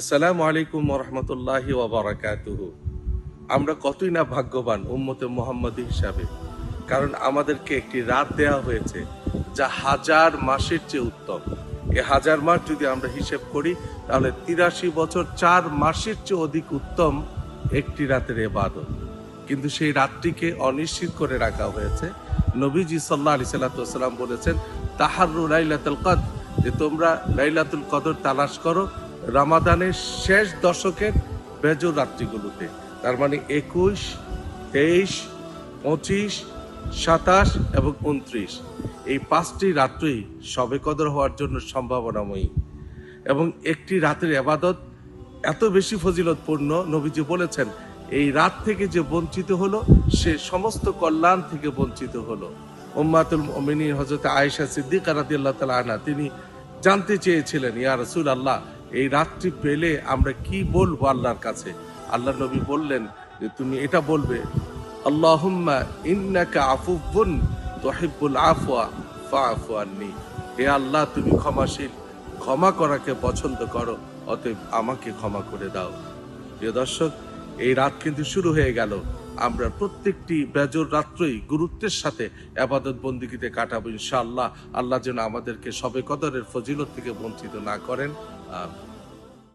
আসসালামু আলাইকুম রহমতুল্লাহি ওবরাকাতুহ আমরা কতই না ভাগ্যবান উম্মতে মোহাম্মদ হিসাবে, কারণ আমাদেরকে একটি রাত দেওয়া হয়েছে যা হাজার মাসের চেয়ে উত্তম। এ হাজার মাস যদি আমরা হিসেব করি, তাহলে তিরাশি বছর চার মাসের চেয়ে অধিক উত্তম একটি রাতের এবাদত কিন্তু সেই রাতটিকে অনিশ্চিত করে রাখা হয়েছে। নবীজি সাল্লাহ আলি সাল্লাম বলেছেন তাহারু লাইলাতুল কদ যে তোমরা লাইলাতুল কদর তালাশ করো রামাদানের শেষ দশকের বেজর রাত্রিগুলোতে। তার মানে একুশ, তেইশ, পঁচিশ, সাতাশ এবং উনত্রিশ। এই পাঁচটি রাত্রি সবে কদর হওয়ার জন্য সম্ভাবনাময়ী। এবং একটি রাতের আবাদত এত বেশি ফজিলতপূর্ণ, নবীজি বলেছেন, এই রাত থেকে যে বঞ্চিত হলো, সে সমস্ত কল্যাণ থেকে বঞ্চিত হলো। উম্মাতুল মিনী হজরত আয়েশা সিদ্দিক রাদিয়াল্লাহু তাআলা আনহা, তিনি জানতে চেয়েছিলেন, ইয়া রাসূল আল্লাহ এই রাতটি পেলে আমরা কি বলব আল্লাহর কাছে? আল্লাহ নবী বললেন যে, তুমি এটা বলবে, আল্লাহুম্মা ইন্নাকা আফুবুন তুহিব্বুল আফওয়া, ফাআফু আন্নি। হে আল্লাহ, তুমি ক্ষমাশীল, ক্ষমা করাকে পছন্দ করো, অতএব আমাকে ক্ষমা করে দাও। প্রিয় দর্শক, এই রাত কিন্তু শুরু হয়ে গেল। আমরা প্রত্যেকটি বেজর রাত্রই গুরুত্বের সাথে আবাদত বন্দিগিতে কাটাবো ইনশাআল্লাহ। আল্লাহ যেন আমাদেরকে সবে কদরের ফজিলত থেকে বঞ্চিত না করেন। Um,